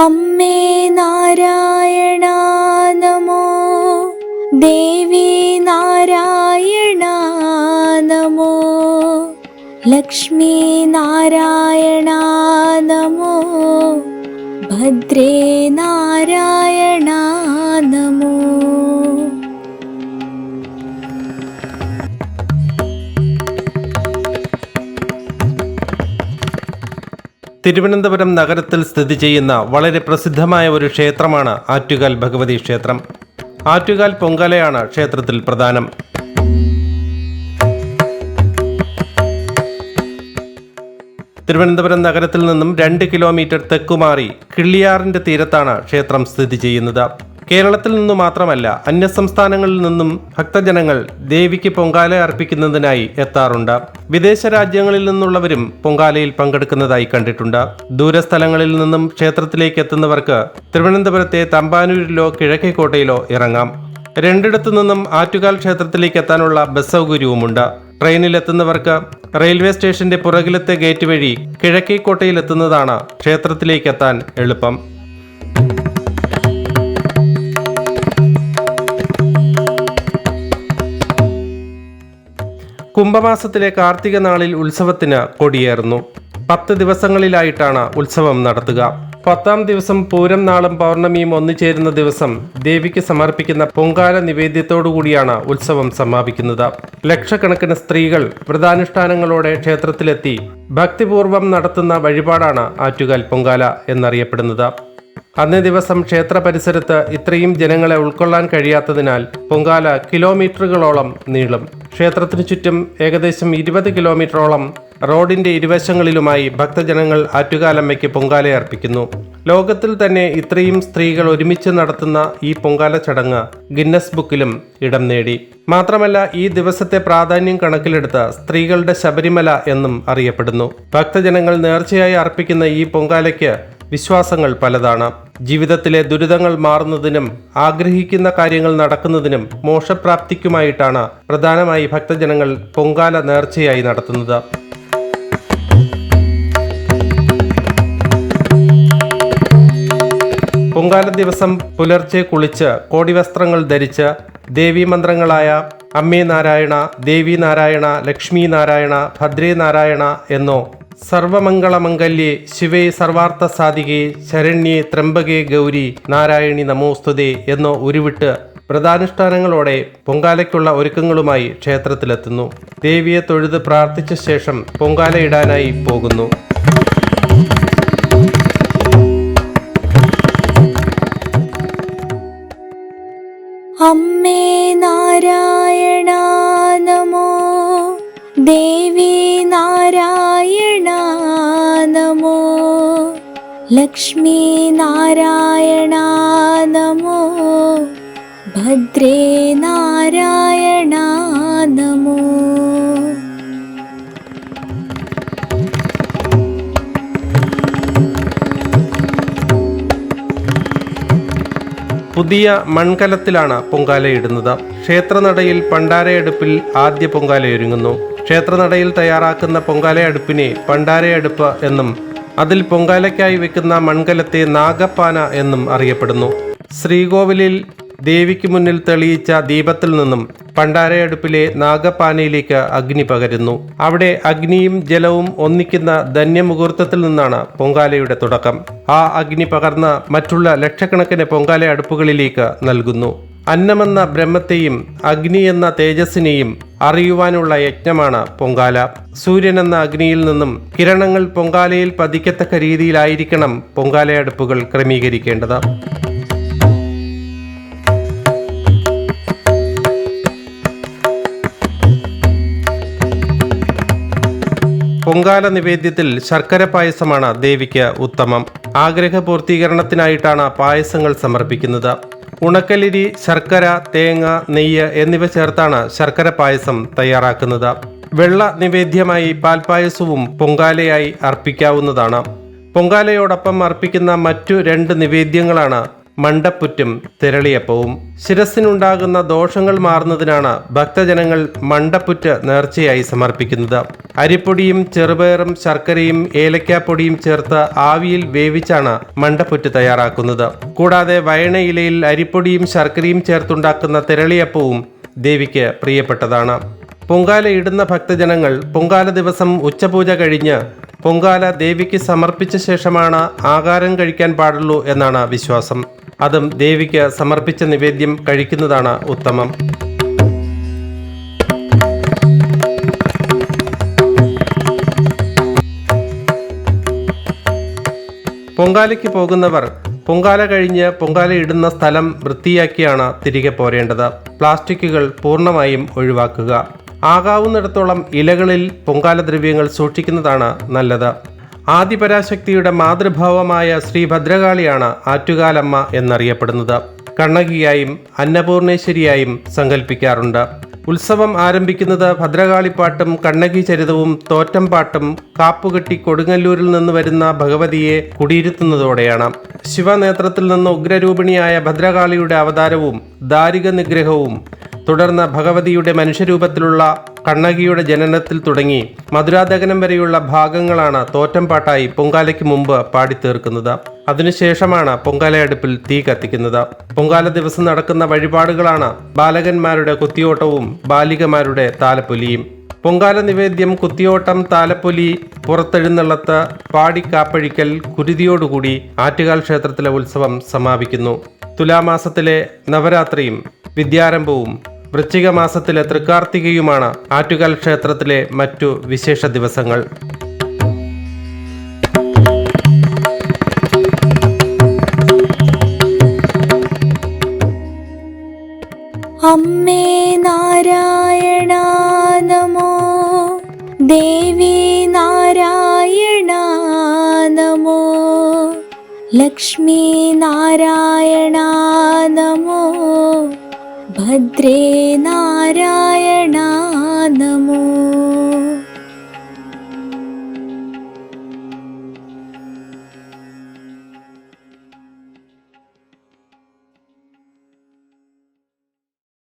अम्मे नारायणा नमो देवी नारायण नमो लक्ष्मी नारायणा नमो भद्रे नारायणा नमो തിരുവനന്തപുരം നഗരത്തിൽ സ്ഥിതി ചെയ്യുന്ന വളരെ പ്രസിദ്ധമായ ഒരു ക്ഷേത്രമാണ് ആറ്റുകാൽ ഭഗവതി ക്ഷേത്രം. ആറ്റുകാൽ പൊങ്കാലയാണ് ക്ഷേത്രത്തിൽ പ്രധാനം. തിരുവനന്തപുരം നഗരത്തിൽ നിന്നും രണ്ട് കിലോമീറ്റർ തെക്കുമാറി കിള്ളിയാറിന്റെ തീരത്താണ് ക്ഷേത്രം സ്ഥിതി ചെയ്യുന്നത്. കേരളത്തിൽ നിന്നു മാത്രമല്ല അന്യസംസ്ഥാനങ്ങളിൽ നിന്നും ഭക്തജനങ്ങൾ ദേവിക്ക് പൊങ്കാല അർപ്പിക്കുന്നതിനായി എത്താറുണ്ട്. വിദേശ രാജ്യങ്ങളിൽ നിന്നുള്ളവരും പൊങ്കാലയിൽ പങ്കെടുക്കുന്നതായി കണ്ടിട്ടുണ്ട്. ദൂരസ്ഥലങ്ങളിൽ നിന്നും ക്ഷേത്രത്തിലേക്ക് എത്തുന്നവർക്ക് തിരുവനന്തപുരത്തെ തമ്പാനൂരിലോ കിഴക്കേക്കോട്ടയിലോ ഇറങ്ങാം. രണ്ടിടത്തു നിന്നും ആറ്റുകാൽ ക്ഷേത്രത്തിലേക്ക് എത്താനുള്ള ബസ് സൗകര്യവുമുണ്ട്. ട്രെയിനിൽ എത്തുന്നവർക്ക് റെയിൽവേ സ്റ്റേഷന്റെ പുറകിലത്തെ ഗേറ്റ് വഴി കിഴക്കേക്കോട്ടയിൽ എത്തുന്നതാണ് ക്ഷേത്രത്തിലേക്ക് എത്താൻ എളുപ്പം. കുംഭമാസത്തിലെ കാർത്തിക നാളിൽ ഉത്സവത്തിന് കൊടിയേറുന്നു. പത്ത് ദിവസങ്ങളിലായിട്ടാണ് ഉത്സവം നടത്തുക. പത്താം ദിവസം പൂരം നാളും പൗർണമിയും ഒന്നുചേരുന്ന ദിവസം ദേവിക്ക് സമർപ്പിക്കുന്ന പൊങ്കാല നിവേദ്യത്തോടുകൂടിയാണ് ഉത്സവം സമാപിക്കുന്നത്. ലക്ഷക്കണക്കിന് സ്ത്രീകൾ വ്രതാനുഷ്ഠാനങ്ങളോടെ ക്ഷേത്രത്തിലെത്തി ഭക്തിപൂർവം നടത്തുന്ന വഴിപാടാണ് ആറ്റുകാൽ പൊങ്കാല എന്നറിയപ്പെടുന്നത്. അന്നേ ദിവസം ക്ഷേത്ര പരിസരത്ത് ഇത്രയും ജനങ്ങളെ ഉൾക്കൊള്ളാൻ കഴിയാത്തതിനാൽ പൊങ്കാല കിലോമീറ്ററുകളോളം നീളും. ക്ഷേത്രത്തിനു ചുറ്റും ഏകദേശം ഇരുപത് കിലോമീറ്ററോളം റോഡിന്റെ ഇരുവശങ്ങളിലുമായി ഭക്തജനങ്ങൾ ആറ്റുകാലമ്മയ്ക്ക് പൊങ്കാല അർപ്പിക്കുന്നു. ലോകത്തിൽ തന്നെ ഇത്രയും സ്ത്രീകൾ ഒരുമിച്ച് നടത്തുന്ന ഈ പൊങ്കാല ചടങ്ങ് ഗിന്നസ് ബുക്കിലും ഇടം നേടി. മാത്രമല്ല ഈ ദിവസത്തെ പ്രാധാന്യം കണക്കിലെടുത്ത് സ്ത്രീകളുടെ ശബരിമല എന്നും അറിയപ്പെടുന്നു. ഭക്തജനങ്ങൾ നേർച്ചയായി അർപ്പിക്കുന്ന ഈ പൊങ്കാലയ്ക്ക് വിശ്വാസങ്ങൾ പലതാണ്. ജീവിതത്തിലെ ദുരിതങ്ങൾ മാറുന്നതിനും ആഗ്രഹിക്കുന്ന കാര്യങ്ങൾ നടക്കുന്നതിനും മോക്ഷപ്രാപ്തിക്കുമായിട്ടാണ് പ്രധാനമായി ഭക്തജനങ്ങൾ പൊങ്കാല നേർച്ചയായി നടത്തുന്നത്. പൊങ്കാല ദിവസം പുലർച്ചെ കുളിച്ച് കോടിവസ്ത്രങ്ങൾ ധരിച്ച് ദേവീ മന്ത്രങ്ങളായ അമ്മേ നാരായണ ദേവി നാരായണ ലക്ഷ്മി നാരായണ ഭദ്രേ നാരായണ എന്നോ സർവമംഗളമംഗല്യേ ശിവേ സർവാർത്ഥ സാധികേ ശരണ്യേ ത്രംബകേ ഗൗരി നാരായണി നമോസ്തുതേ എന്നോ ഉരുവിട്ട് വ്രതാനുഷ്ഠാനങ്ങളോടെ പൊങ്കാലയ്ക്കുള്ള ഒരുക്കങ്ങളുമായി ക്ഷേത്രത്തിലെത്തുന്നു. ദേവിയെ തൊഴുത് പ്രാർത്ഥിച്ച ശേഷം പൊങ്കാലയിടാനായി പോകുന്നു. അമ്മേ നാരായണ നമോ. ദേവി നാരായണ ലക്ഷ്മി നാരായണ നമോ ഭദ്രേ നാരായണ നമോ പുതിയ മൺകലത്തിലാണ് പൊങ്കാലയിടുന്നത്. ക്ഷേത്രനടയിൽ പണ്ടാരയടുപ്പിൽ ആദ്യ പൊങ്കാലയൊരുങ്ങുന്നു. ക്ഷേത്രനടയിൽ തയ്യാറാക്കുന്ന പൊങ്കാലയടുപ്പിനെ പണ്ടാരയടുപ്പ് എന്നും അതിൽ പൊങ്കാലയ്ക്കായി വെക്കുന്ന മൺകലത്തെ നാഗപ്പാന എന്നും അറിയപ്പെടുന്നു. ശ്രീകോവിലിൽ ദേവിക്ക് മുന്നിൽ തെളിയിച്ച ദീപത്തിൽ നിന്നും പണ്ടാരയടുപ്പിലെ നാഗപ്പാനയിലേക്ക് അഗ്നി പകരുന്നു. അവിടെ അഗ്നിയും ജലവും ഒന്നിക്കുന്ന ധന്യമുഹൂർത്തത്തിൽ നിന്നാണ് പൊങ്കാലയുടെ തുടക്കം. ആ അഗ്നി പകർന്ന മറ്റുള്ള ലക്ഷക്കണക്കിന് പൊങ്കാല അടുപ്പുകളിലേക്ക് നൽകുന്നു. അന്നമെന്ന ബ്രഹ്മത്തെയും അഗ്നി എന്ന തേജസ്സിനെയും അറിയുവാനുള്ള യജ്ഞമാണ് പൊങ്കാല. സൂര്യൻ എന്ന അഗ്നിയിൽ നിന്നും കിരണങ്ങൾ പൊങ്കാലയിൽ പതിക്കത്തക്ക രീതിയിലായിരിക്കണം പൊങ്കാലയടുപ്പുകൾ ക്രമീകരിക്കേണ്ടത്. പൊങ്കാല നിവേദ്യത്തിൽ ശർക്കര പായസമാണ് ദേവിക്ക് ഉത്തമം. ആഗ്രഹ പൂർത്തീകരണത്തിനായിട്ടാണ് പായസങ്ങൾ സമർപ്പിക്കുന്നത്. ഉണക്കലിരി ശർക്കര തേങ്ങ നെയ്യ് എന്നിവ ചേർത്താണ് ശർക്കര പായസം തയ്യാറാക്കുന്നത്. വെള്ള നിവേദ്യമായി പാൽപായസവും പൊങ്കാലയായി അർപ്പിക്കാവുന്നതാണ്. പൊങ്കാലയോടൊപ്പം അർപ്പിക്കുന്ന മറ്റു രണ്ട് നിവേദ്യങ്ങളാണ് മണ്ടപ്പുറ്റും തിരളിയപ്പവും. ശിരസിനുണ്ടാകുന്ന ദോഷങ്ങൾ മാറുന്നതിനാണ് ഭക്തജനങ്ങൾ മണ്ടപ്പുറ്റ് നേർച്ചയായി സമർപ്പിക്കുന്നത്. അരിപ്പൊടിയും ചെറുപയറും ശർക്കരയും ഏലക്കാപ്പൊടിയും ചേർത്ത് ആവിയിൽ വേവിച്ചാണ് മണ്ടപ്പുറ്റ് തയ്യാറാക്കുന്നത്. കൂടാതെ വയണ ഇലയിൽ അരിപ്പൊടിയും ശർക്കരയും ചേർത്തുണ്ടാക്കുന്ന തിരളിയപ്പവും ദേവിക്ക് പ്രിയപ്പെട്ടതാണ്. പൊങ്കാല ഇടുന്ന ഭക്തജനങ്ങൾ പൊങ്കാല ദിവസം ഉച്ചപൂജ കഴിഞ്ഞ് പൊങ്കാല ദേവിക്ക് സമർപ്പിച്ച ശേഷമാണ് ആകാരം കഴിക്കാൻ പാടുള്ളൂ എന്നാണ് വിശ്വാസം. അതും ദേവിക്ക് സമർപ്പിച്ച നിവേദ്യം കഴിക്കുന്നതാണ് ഉത്തമം. പൊങ്കാലയ്ക്ക് പോകുന്നവർ പൊങ്കാല കഴിഞ്ഞ് പൊങ്കാല ഇടുന്ന സ്ഥലം വൃത്തിയാക്കിയാണ് തിരികെ പോരേണ്ടത്. പ്ലാസ്റ്റിക്കുകൾ പൂർണമായും ഒഴിവാക്കുക. ആകാവുന്നിടത്തോളം ഇലകളിൽ പൊങ്കാല ദ്രവ്യങ്ങൾ സൂക്ഷിക്കുന്നതാണ് നല്ലത്. ആദിപരാശക്തിയുടെ മാതൃഭാവമായ ശ്രീ ഭദ്രകാളിയാണ് ആറ്റുകാലമ്മ എന്നറിയപ്പെടുന്നത്. കണ്ണകിയായും അന്നപൂർണേശ്വരിയായും സങ്കല്പിക്കാറുണ്ട് ഉത്സവം ആരംഭിക്കുന്നത് ഭദ്രകാളിപ്പാട്ടും കണ്ണകി ചരിതവും തോറ്റംപാട്ടും കാപ്പുകെട്ടി കൊടുങ്ങല്ലൂരിൽ നിന്ന് വരുന്ന ഭഗവതിയെ കുടിയിരുത്തുന്നതോടെയാണ്. ശിവനേത്രത്തിൽ നിന്ന് ഉഗ്രരൂപിണിയായ ഭദ്രകാളിയുടെ അവതാരവും ദാരിക നിഗ്രഹവും തുടർന്ന് ഭഗവതിയുടെ മനുഷ്യരൂപത്തിലുള്ള കണ്ണകിയുടെ ജനനത്തിൽ തുടങ്ങി മധുരാദകനം വരെയുള്ള ഭാഗങ്ങളാണ് തോറ്റംപാട്ടായി പൊങ്കാലയ്ക്ക് മുമ്പ് പാടിത്തീർക്കുന്നത്. അതിനുശേഷമാണ് പൊങ്കാലയടുപ്പിൽ തീ കത്തിക്കുന്നത്. പൊങ്കാല ദിവസം നടക്കുന്ന വഴിപാടുകളാണ് ബാലകന്മാരുടെ കുത്തിയോട്ടവും ബാലികമാരുടെ താലപ്പൊലിയും. പൊങ്കാല നിവേദ്യം കുത്തിയോട്ടം താലപ്പൊലി പുറത്തെഴുന്നള്ളത്ത് പാടിക്കാപ്പഴിക്കൽ കുരുതിയോടുകൂടി ആറ്റുകാൽ ക്ഷേത്രത്തിലെ ഉത്സവം സമാപിക്കുന്നു. തുലാമാസത്തിലെ നവരാത്രിയും വിദ്യാരംഭവും വൃശ്ചിക മാസത്തിലെ തൃക്കാർത്തികയുമാണ് ആറ്റുകാൽ ക്ഷേത്രത്തിലെ മറ്റു വിശേഷ ദിവസങ്ങൾ. അമ്മേ നാരായണ നമോ. ദേവി നാരായണ നമോ. ലക്ഷ്മി നാരായണ നമോ. ഭദ്രേ നാരായണ